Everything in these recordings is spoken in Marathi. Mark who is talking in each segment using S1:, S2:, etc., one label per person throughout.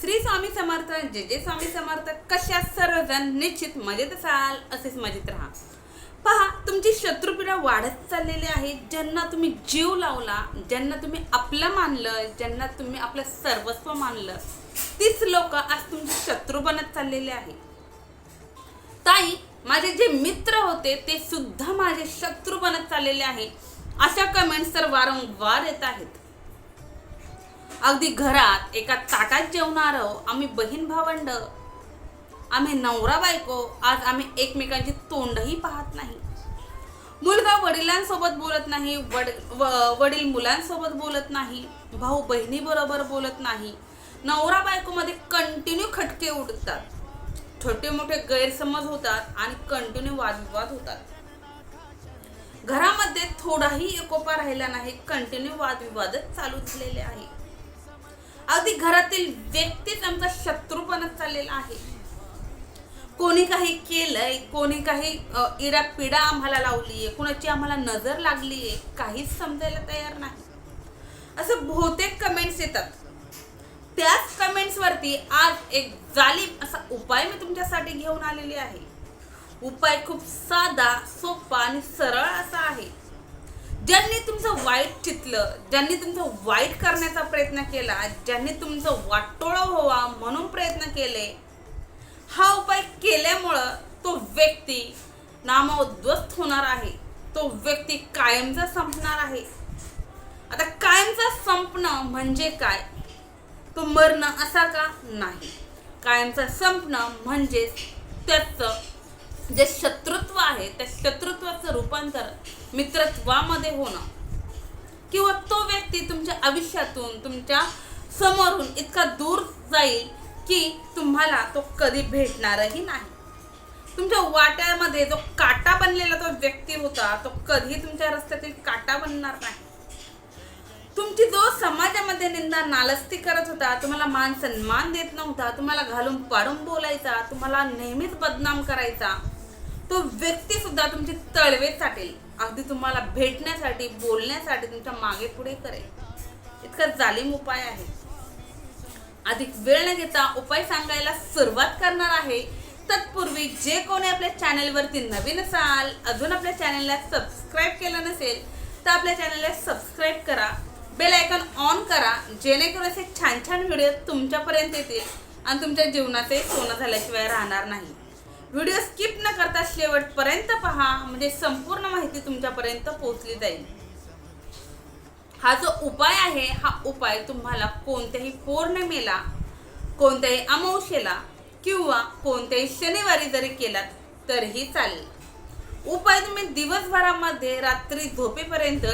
S1: श्री स्वामी समर्थ जे जे स्वामी समर्थ. कशा सर्वजण निश्चित मजेत असाल असेच मजेत राहा. पहा तुमची शत्रुपीडा वाढत चाललेली आहे. ज्यांना तुम्ही जीव लावला ज्यांना तुम्ही आपलं मानलं ज्यांना तुम्ही आपलं सर्वस्व मानलं तीच लोक आज तुमचे शत्रू बनत चाललेले आहे. ताई माझे जे मित्र होते ते सुद्धा माझे शत्रू बनत चाललेले आहे. अशा कमेंट्स तर वारंवार येत आहेत. अगदी घरात एका ताटात जेवणार आम्ही बहीण भावंड. आम्ही नवरा बायको आज आम्ही एकमेकांची तोंडही पाहत नाही. मुलगा वडिलांसोबत बोलत नाही वड वडील मुलांसोबत बोलत नाही भाऊ बहिणीबरोबर बोलत नाही. नवरा बायकोमध्ये कंटिन्यू खटके उडतात. छोटे मोठे गैरसमज होतात आणि कंटिन्यू वादविवाद होतात. घरामध्ये थोडाही एकोपा राहिला नाही कंटिन्यू वादविवादच चालू झालेले आहे. अगदी घरातील व्यक्तीच आमचा शत्रू बनत चाललेला आहे. कोणी काही केलंय कोणी काही अ, इडापिडा आम्हाला लावलीये कोणाची आम्हाला नजर लागलीये काहीच समजायला तयार नाही. असं बहुतेक कमेंट्स येतात. त्याच कमेंट्सवरती आज एक जालिम असा उपाय मी तुमच्यासाठी घेऊन आलेली आहे. उपाय खूप साधा सोपा आणि सरळ असा आहे. ज्यांनी तुमचं वाईट चितलं ज्यांनी तुमचं वाईट करण्याचा प्रयत्न केला ज्यांनी तुमचं वाटोळं व्हावा म्हणून प्रयत्न केले हा उपाय केल्यामुळं तो व्यक्ती नामोद्ध्वस्त होणार आहे. तो व्यक्ती कायमचा संपणार आहे. आता कायमचा संपणं म्हणजे काय? तो मरणं असा का नाही? कायमचा संपणं म्हणजेच त्याचं जे शत्रुत्व आहे त्या शत्रुत्वाचं रूपांतर मित्रत्वामध्ये होणं. किंवा तो व्यक्ती तुमच्या आयुष्यातून तुमच्या समोरून इतका दूर जाईल की तुम्हाला तो कधी भेटणारही नाही. तुमच्या वाट्यामध्ये जो काटा बनलेला तो व्यक्ती होता तो कधी तुमच्या रस्त्यातील काटा बनणार नाही. तुमची जो समाजामध्ये निंदा नालस्ती करत होता तुम्हाला मान सन्मान देत नव्हता तुम्हाला घालून पाडून बोलायचा तुम्हाला नेहमीच बदनाम करायचा तो व्यक्ती सुद्धा तुमची तळवे चाटेल. अगदी तुम्हाला भेटण्यासाठी बोलण्यासाठी तुमच्या मागे पुढे करेल. इतका जालिम उपाय आहे. अधिक वेळ न घेता उपाय सांगायला सुरुवात करणार आहे. तत्पूर्वी जे कोणी आपल्या चॅनलवरती नवीन असाल अजून आपल्या चॅनलला सबस्क्राईब केलं नसेल तर आपल्या चॅनलला सबस्क्राईब करा. बेल आयकॉन ऑन करा जेणेकरून असे छान छान व्हिडिओ तुमच्यापर्यंत येतील आणि तुमच्या जीवनाचे सोनं झाल्याशिवाय राहणार नाही. व्हिडिओ स्किप न करता शेवटपर्यंत पहा. म्हणजे संपूर्ण माहिती तुमच्यापर्यंत पोहोचली जाईल. हा जो उपाय आहे हा उपाय तुम्हाला कोणत्याही पौर्णिमेला कोणत्याही अमावशेला किंवा कोणत्याही शनिवारी जरी केलात तरीही चालेल. उपाय तुम्ही दिवसभरामध्ये रात्री झोपेपर्यंत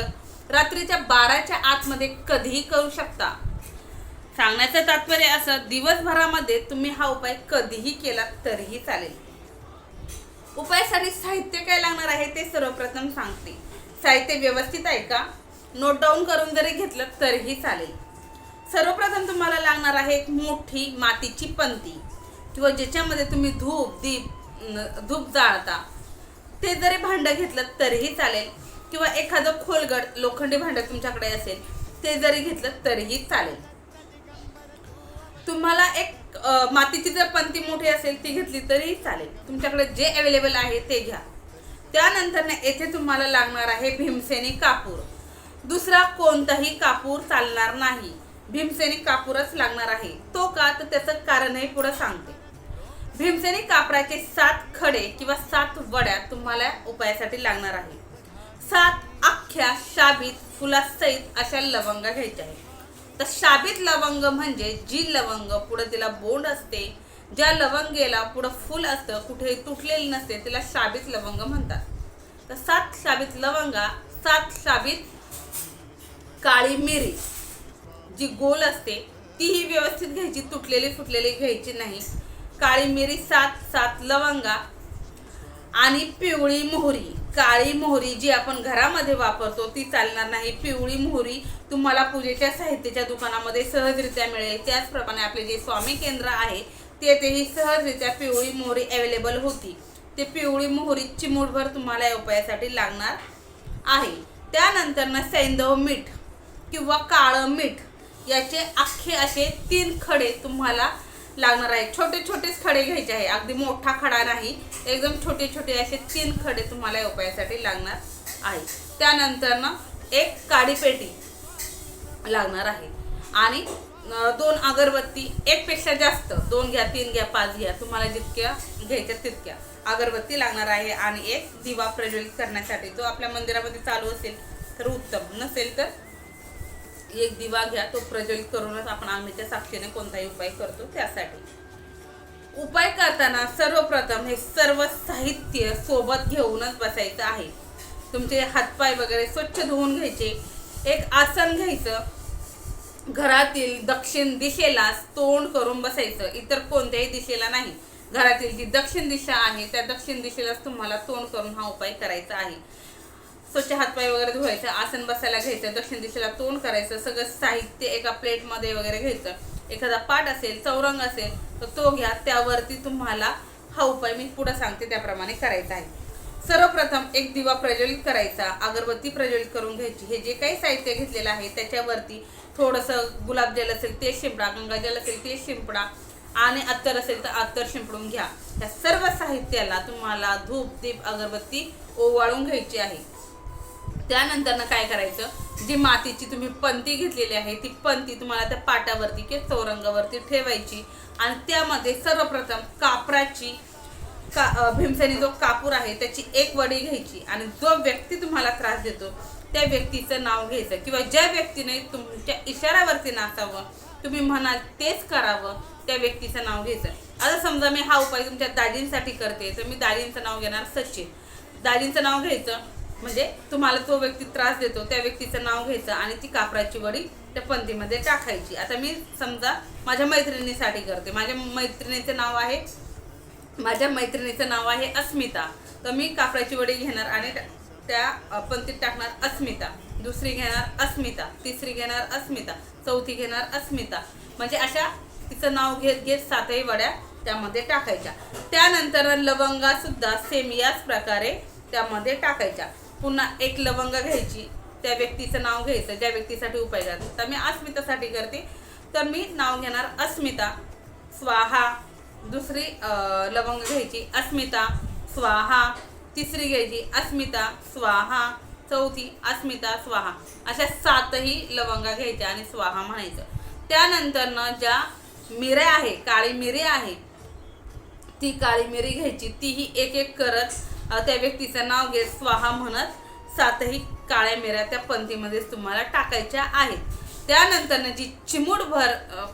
S1: रात्रीच्या बाराच्या आतमध्ये कधीही करू शकता. सांगण्याचं तात्पर्य असं दिवसभरामध्ये तुम्ही हा उपाय कधीही केला तरीही चालेल. उपायासाठी साहित्य काय लागणार आहे ते सर्वप्रथम सांगते. साहित्य व्यवस्थित आहे का? नोट डाऊन करून जरी घेतलं तरीही चालेल. सर्वप्रथम तुम्हाला लागणार आहे एक मोठी मातीची पंती. किंवा ज्याच्यामध्ये तुम्ही धूप दीप धूप जाळता. ते जरी भांडं घेतलं तरीही चालेल. किंवा एखादं खोलगड लोखंडी भांडं तुमच्याकडे असेल ते जरी घेतलं तरीही चालेल. तुम्हाला एक मातीची जर पंती मोठी असेल ती घेतली तरी चालेल. तुमच्याकडे जे अवेलेबल आहे ते घ्या. त्यानंतर येथे तुम्हाला लागणार आहे भीमसेनी कापूर. दुसरा कोणताही कापूर चालणार नाही. भीमसेनी कापूरच लागणार आहे. तो का? तर त्याचं कारणही पुढं सांगते. भीमसेनी कापराचे सात खडे किंवा सात वड्या तुम्हाला उपायासाठी लागणार आहे. सात अख्ख्या शाबीत फुलासहित अशा लवंगा घ्यायच्या आहेत. तर शाबीत लवंग म्हणजे जी लवंग पुढं तिला बोंड असते ज्या लवंगेला पुढं फुल असतं कुठेही तुटलेली नसते तिला शाबीत लवंग म्हणतात. तर सात शाबीत लवंगा सात शाबीत काळी मिरी जी गोल असते तीही व्यवस्थित घ्यायची तुटलेली फुटलेली घ्यायची नाही. काळी मिरी सात सात लवंगा आणि पिवळी मोहरी. काळी मोहरी जी आपण घरामध्ये वापरतो ती चालणार नाही. पिवळी मोहरी तुम्हाला पूजेच्या साहित्याच्या दुकानामध्ये सहजरित्या मिळेल. त्याचप्रमाणे आपले जे स्वामी केंद्र आहे तेथेही सहजरित्या पिवळी मोहरी अवेलेबल होती. ते पिवळी मोहरी चिमूटभर तुम्हाला या उपायासाठी लागणार आहे. त्यानंतर ना सैंधव मीठ किंवा काळं मीठ याचे अख्खे असे तीन खडे तुम्हाला लागणार आहे. छोटे छोटेच खडे घ्यायचे आहे. अगदी मोठा खडा नाही. एकदम छोटे छोटे असे तीन खडे तुम्हाला या उपायासाठी लागणार आहे. त्यानंतर ना एक काडी पेटी लागणार आहे. आणि दोन अगरबत्ती एकपेक्षा जास्त. दोन घ्या तीन घ्या पाच घ्या. तुम्हाला जितक्या घ्यायच्या तितक्या अगरबत्ती लागणार आहे. आणि एक दिवा प्रज्वलित करण्यासाठी. जो आपल्या मंदिरामध्ये चालू असेल तर उत्तम. नसेल तर एक दिवा घ्या तो प्रज्वलित करूनच आपण आम्हीच्या साक्षीने कोणताही उपाय करतो त्यासाठी. उपाय करताना सर्वप्रथम हे सर्व साहित्य सोबत घेऊनच बसायचं आहे. तुमचे हातपाय वगैरे स्वच्छ धुवून घ्यायचे. एक आसन घ्यायचं. घरातील दक्षिण दिशेला तोंड करून बसायचं. इतर कोणत्याही दिशेला नाही. घरातील जी दक्षिण दिशा आहे त्या दक्षिण दिशेलाच तुम्हाला तोंड करून हा उपाय करायचा आहे. स्वच्छ हातपाय वगैरे धुवायचं आसन बसायला घ्यायचं दक्षिण दिशेला तोंड करायचं सगळं साहित्य एका प्लेटमध्ये वगैरे घ्यायचं. एखादा पाट असेल चौरंग असेल तर तो घ्या त्यावरती तुम्हाला हा उपाय मी पुढं सांगते त्याप्रमाणे करायचा आहे. सर्वप्रथम एक दिवा प्रज्वलित करायचा अगरबत्ती प्रज्वलित करून घ्यायची. हे जे काही साहित्य घेतलेलं आहे त्याच्यावरती थोडंसं गुलाबजल असेल ते शिंपडा गंगाजल असेल ते शिंपडा आणि अत्तर असेल तर अत्तर शिंपडून घ्या. या सर्व साहित्याला तुम्हाला धूप दीप अगरबत्ती ओवाळून घ्यायची आहे. त्यानंतर ना काय करायचं? जी मातीची तुम्ही पंती घेतलेली आहे ती पंती तुम्हाला त्या पाटावरती किंवा चौरंगावरती ठेवायची आणि त्यामध्ये सर्वप्रथम कापराची का भीमसेनी जो कापूर आहे त्याची एक वडी घ्यायची आणि जो व्यक्ती तुम्हाला त्रास देतो त्या व्यक्तीचं नाव घ्यायचं. किंवा ज्या व्यक्तीने तुमच्या इशाऱ्यावरती नाचावं तुम्ही म्हणाल तेच करावं त्या व्यक्तीचं नाव घ्यायचं. आता समजा मी हा उपाय तुमच्या दाजींसाठी करते तर मी दाजींचं नाव घेणार सचिन. दाजींचं नाव घ्यायचं. म्हणजे तुम्हाला तो व्यक्ती त्रास देतो त्या व्यक्तीचं नाव घ्यायचं आणि ती कापराची वडी त्या पंथीमध्ये टाकायची. आता मी समजा माझ्या मैत्रिणीसाठी करते. माझ्या मैत्रिणीचं नाव आहे माझ्या मैत्रिणीचं नाव आहे अस्मिता. तर मी कापडाची वडी घेणार आणि त्या- पंथीत टाकणार अस्मिता. दुसरी घेणार अस्मिता. तिसरी घेणार अस्मिता. चौथी घेणार अस्मिता. म्हणजे अशा तिचं नाव घेत घेत सातही वड्या त्यामध्ये टाकायच्या. त्यानंतर लवंगासुद्धा सेम याच प्रकारे त्यामध्ये टाकायच्या. पुन्हा एक लवंग घ्यायची त्या व्यक्तीचं नाव घ्यायचं ज्या व्यक्तीसाठी उपाय करते तर मी अस्मितासाठी करते. तर मी नाव घेणार अस्मिता. स्वाहा. दुसरी लवंग घ्यायची. अस्मिता. स्वाहा. तिसरी घ्यायची. अस्मिता. स्वाहा. चौथी अस्मिता. स्वाहा. अशा सातही लवंगा घ्यायच्या आणि स्वाहा म्हणायचं. त्यानंतरनं ज्या मिऱ्या आहे काळी मिरी आहे ती काळी मिरी घ्यायची. तीही एक एक करत त्या व्यक्तीचं नाव घेत स्वाहा म्हणत सातही काळ्या मिऱ्या त्या पंथीमध्येच तुम्हाला टाकायच्या आहेत. त्यानंतरनं जी चिमूटभर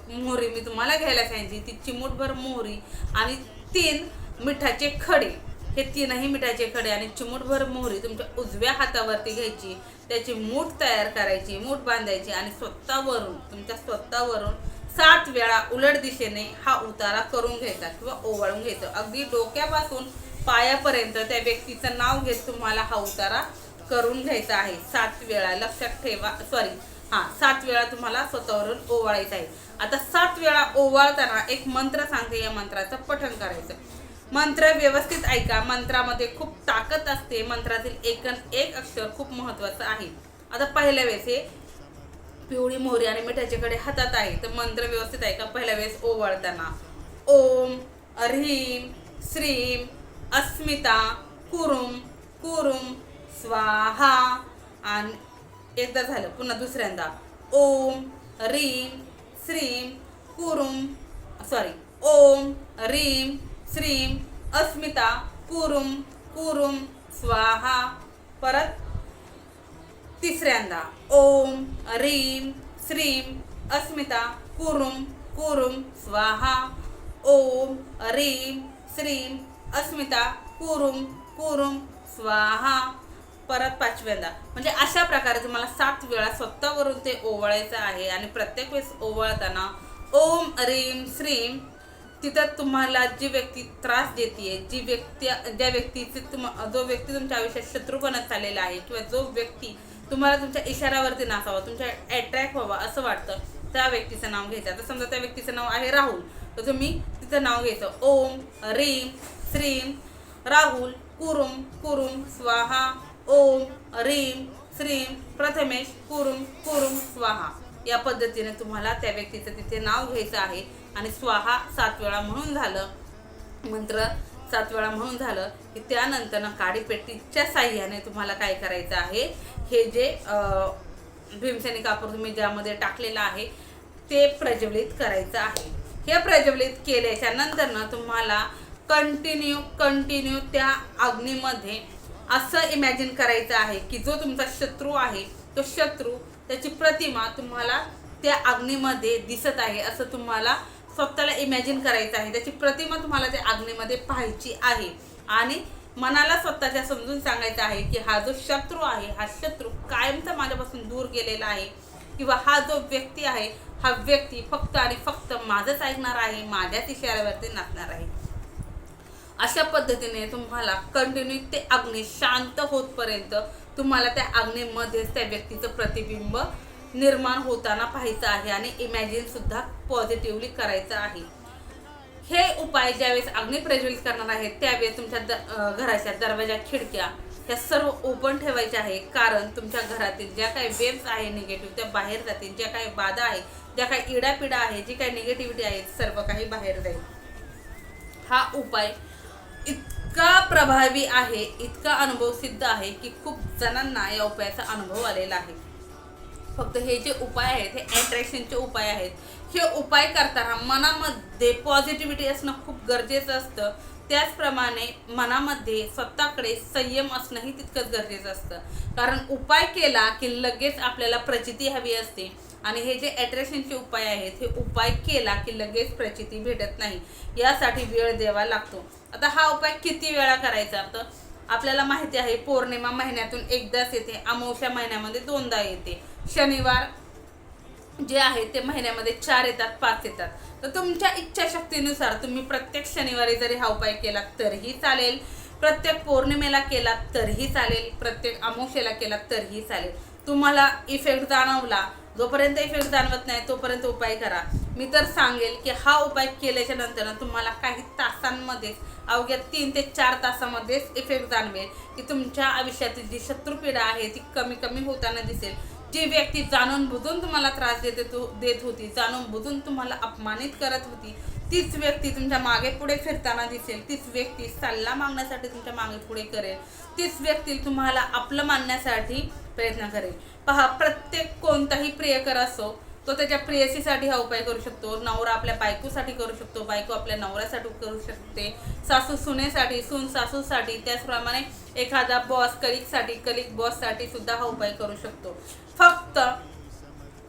S1: मोहरी मी तुम्हाला घ्यायला सांगितली ती चिमूटभर मोहरी आणि तीन मिठाचे खडे हे तीनही मिठाचे खडे आणि चिमूटभर मोहरी तुमच्या उजव्या हातावरती घ्यायची त्याची मूठ तयार करायची मूठ बांधायची आणि स्वतःवरून तुमच्या स्वतःवरून सात वेळा उलट दिशेने हा उतारा करून घ्यायचा किंवा ओवाळून घ्यायचा. अगदी डोक्यापासून पायापर्यंत त्या व्यक्तीचं नाव घेत तुम्हाला हा उतारा करून घ्यायचा आहे. सात वेळा लक्षात ठेवा सॉरी हां सात वेळा तुम्हाला स्वतःवरून ओवाळायचं आहे. आता सात वेळा ओवाळताना एक मंत्र सांगते या मंत्राचं पठण करायचं. मंत्र व्यवस्थित ऐका. मंत्रामध्ये खूप ताकद असते. मंत्रातील एकन एक अक्षर खूप महत्त्वाचं आहे. आता पहिल्या वेळेस हे पिवळी मोहरी आणि मिठाच्याकडे हातात आहे. तर मंत्र व्यवस्थित ऐका. पहिल्या वेळेस ओवाळताना. ओम ह्रीम श्रीम अस्मिता कुरुम कुरुम स्वाहा आणि एकदा झालं पुन्हा दुसऱ्यांदा. ओम रीम श्रीम कुरुम सॉरी ओम रीम श्रीम अस्मिता कुरुम कुरुम स्वाहा परत तिसऱ्यांदा. ओम रीम श्रीम अस्मिता कुरुम कुरुम स्वाहा. ओम रीम श्रीम अस्मिता कुरुम कुरुम स्वाहा परत पाचव्यांदा. म्हणजे अशा प्रकारे तुम्हाला सात वेळा स्वतःवरून ते ओवाळायचं आहे आणि प्रत्येक वेळेस ओवाळताना ओम रीम श्रीम तिथं तुम्हाला जी व्यक्ती त्रास देते जी व्यक्ती ज्या व्यक्तीचे तुम जो व्यक्ती तुमच्या आयुष्यात शत्रू बनत चाललेला आहे किंवा जो व्यक्ती तुम्हाला तुमच्या इशाऱ्यावरती नाचावा तुमच्या अट्रॅक्ट व्हावा असं वाटतं त्या व्यक्तीचं नाव घ्यायचं. आता समजा त्या व्यक्तीचं नाव आहे राहुल. तर तुम्ही तिचं नाव घ्यायचं. ओम रीम श्रीम राहुल कुरुम कुरुम स्वाहा ओम रीम श्रीम प्रथमेश कुरुम कुरुम स्वाहा. या पद्धतीने तुम्हाला त्या व्यक्तीचं तिथे नाव घ्यायचं आहे आणि स्वाहा सात वेळा म्हणून झालं. मंत्र सात वेळा म्हणून झालं की त्यानंतरनं काडीपेटीच्या साह्याने तुम्हाला काय करायचं आहे? हे जे भीमसेनी कापूर तुम्ही ज्यामध्ये टाकलेलं आहे ते प्रज्वलित करायचं आहे. हे प्रज्वलित केल्याच्या नंतरनं तुम्हाला कंटिन्यू कंटिन्यू त्या अग्नीमध्ये असं इमॅजिन करायचं आहे की जो तुमचा शत्रू आहे तो शत्रू त्याची प्रतिमा तुम्हाला त्या अग्नीमध्ये दिसत आहे असं तुम्हाला स्वतःला इमॅजिन करायचं आहे. त्याची प्रतिमा तुम्हाला त्या अग्नीमध्ये पाहायची आहे. आणि मनाला स्वतःच्या समजून सांगायचं आहे की हा जो शत्रू आहे हा शत्रू कायमचा माझ्यापासून दूर गेलेला आहे. किंवा हा जो व्यक्ती आहे हा व्यक्ती फक्त आणि फक्त माझंच ऐकणार आहे माझ्याच इशाऱ्यावरती नाचणार आहे. अशा पद्धतीने तुम्हाला कंटिन्यू ते अग्नी शांत होतपर्यंत तुम्हाला त्या अग्नीमध्येच त्या व्यक्तीचं प्रतिबिंब निर्माण होताना पाहायचं आहे आणि इमॅजिनसुद्धा पॉझिटिव्हली करायचं आहे. हे उपाय ज्यावेळेस अग्नी प्रज्वलित करणार आहेत त्यावेळेस तुमच्या द घराच्या दरवाजा खिडक्या ह्या सर्व ओपन ठेवायच्या आहे कारण तुमच्या घरातील ज्या काही वेव्स आहे निगेटिव्ह त्या बाहेर जातील. ज्या काही बाधा आहे ज्या काही इडापिडा आहे जी काही निगेटिव्हिटी आहे सर्व काही बाहेर जाईल. हा उपाय इतका प्रभावी आहे इतका अनुभव सिद्ध आहे की खूप जणांना या उपायाचा अनुभव आलेला आहे. फक्त हे जे उपाय आहेत हे अट्रॅक्शनचे उपाय आहेत हे उपाय करताना मनामध्ये पॉझिटिव्हिटी असणं खूप गरजेचं असतं. त्याचप्रमाणे मनामध्ये स्वतःकडे संयम असणंही तितकंच गरजेचं असतं. कारण उपाय केला की लगेच आपल्याला प्रचिती हवी असते. आणि हे जे अट्रॅक्शनचे उपाय आहेत हे उपाय केला की लगेच प्रचिती भेटत नाही. यासाठी वेळ द्यावा लागतो. आता हा उपाय किती वेळा करायचा? तर आपल्याला माहिती आहे पौर्णिमा महिन्यातून एकदाच येते अमावस्या महिन्यामध्ये दोनदा येते. शनिवार जे आहे ते महिन्यामध्ये चार येतात पाच येतात. तर तुमच्या इच्छाशक्तीनुसार तुम्ही प्रत्येक शनिवारी जरी हा उपाय केला तरीही चालेल. प्रत्येक पौर्णिमेला केला तरीही चालेल. प्रत्येक अमावस्येला केला तरीही चालेल. तुम्हाला इफेक्ट जाणवला जोपर्यंत इफेक्ट जाणवत नाही तोपर्यंत उपाय करा. मी तर सांगेल की हा उपाय केल्याच्यानंतर तुम्हाला काही तासांमध्येच अवघ्या तीन ते चार तासामध्येच इफेक्ट जाणवेल. की तुमच्या आयुष्यातील जी शत्रुपीडा आहे ती कमी कमी होताना दिसेल. जी व्यक्ती जाणून बुजून तुम्हाला त्रास देते तो देत होती जाणून बुजून तुम्हाला अपमानित करत होती तीच व्यक्ती तुमच्या मागे पुढे फिरताना दिसेल तीच व्यक्ती सल्ला मागण्यासाठी तुमच्या मागे पुढे करेल. तीच व्यक्ती तुम्हाला आपलं मानण्यासाठी प्रयत्न करेल. पहा प्रत्येक कोणताही प्रियकर असो तो त्याच्या प्रेयसीसाठी हा उपाय करू शकतो. नवरा आपल्या बायकोसाठी करू शकतो. बायको आपल्या नवऱ्यासाठी करू शकते. सासू सुनेसाठी सून सासूसाठी त्याचप्रमाणे एखादा बॉस कलिकसाठी कलिक बॉससाठी सुद्धा हा उपाय करू शकतो. फक्त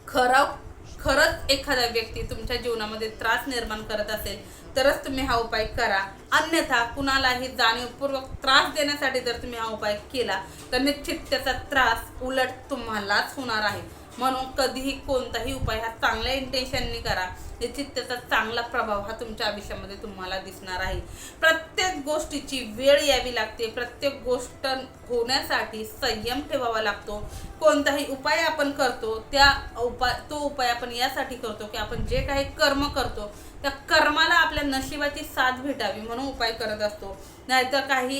S1: खरं खरंच एखादा व्यक्ती तुमच्या जीवनामध्ये त्रास निर्माण करत असेल तरच तुम्ही हा उपाय करा. अन्यथा कुणालाही जाणीवपूर्वक त्रास देण्यासाठी जर तुम्ही हा उपाय केला तर निश्चित त्याचा त्रास उलट तुम्हालाच होणार आहे. म्हणून कधीही कोणताही उपाय हा चांगल्या इंटेन्शननी करा. निश्चित त्याचा चांगला प्रभाव हा तुमच्या आयुष्यामध्ये तुम्हाला दिसणार आहे. प्रत्येक गोष्टीची वेळ यावी लागते. प्रत्येक गोष्ट होण्यासाठी संयम ठेवावा लागतो. कोणताही उपाय आपण करतो त्या उपाय तो उपाय आपण यासाठी करतो की आपण जे काही कर्म करतो त्या कर्माला आपल्या नशिबाची साथ भेटावी म्हणून उपाय करत असतो. नाहीतर काही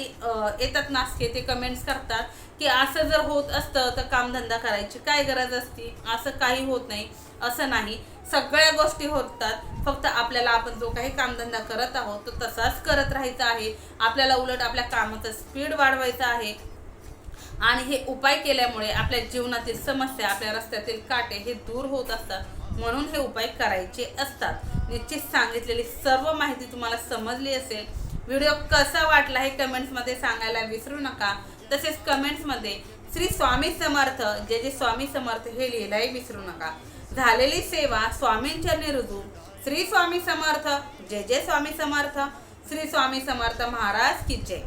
S1: येतात नासके ते कमेंट्स करतात की असं जर होत असतं तर कामधंदा करायची काय गरज असती? असं काही होत नाही असं नाही. सगळ्या गोष्टी होतात. फक्त आपल्याला आपण जो काही कामधंदा करत आहोत तो तसाच करत राहायचा आहे. आपल्याला उलट आपल्या कामाचं स्पीड वाढवायचं आहे. आणि हे उपाय केल्यामुळे आपल्या जीवनातील समस्या आपल्या रस्त्यातील काटे हे दूर होत असतात. म्हणून हे उपाय करायचे असतात. निश्चित सांगितलेली सर्व माहिती तुम्हाला समजली असेल. व्हिडिओ कसा वाटला हे कमेंट्समध्ये सांगायला विसरू नका. तसेच कमेंट्समध्ये श्री स्वामी समर्थ जे जे स्वामी समर्थ हे लिहिलाही विसरू नका. झालेली सेवा स्वामींच्या रुजू श्री स्वामी समर्थ जय जय स्वामी समर्थ श्री स्वामी समर्थ महाराज की जय.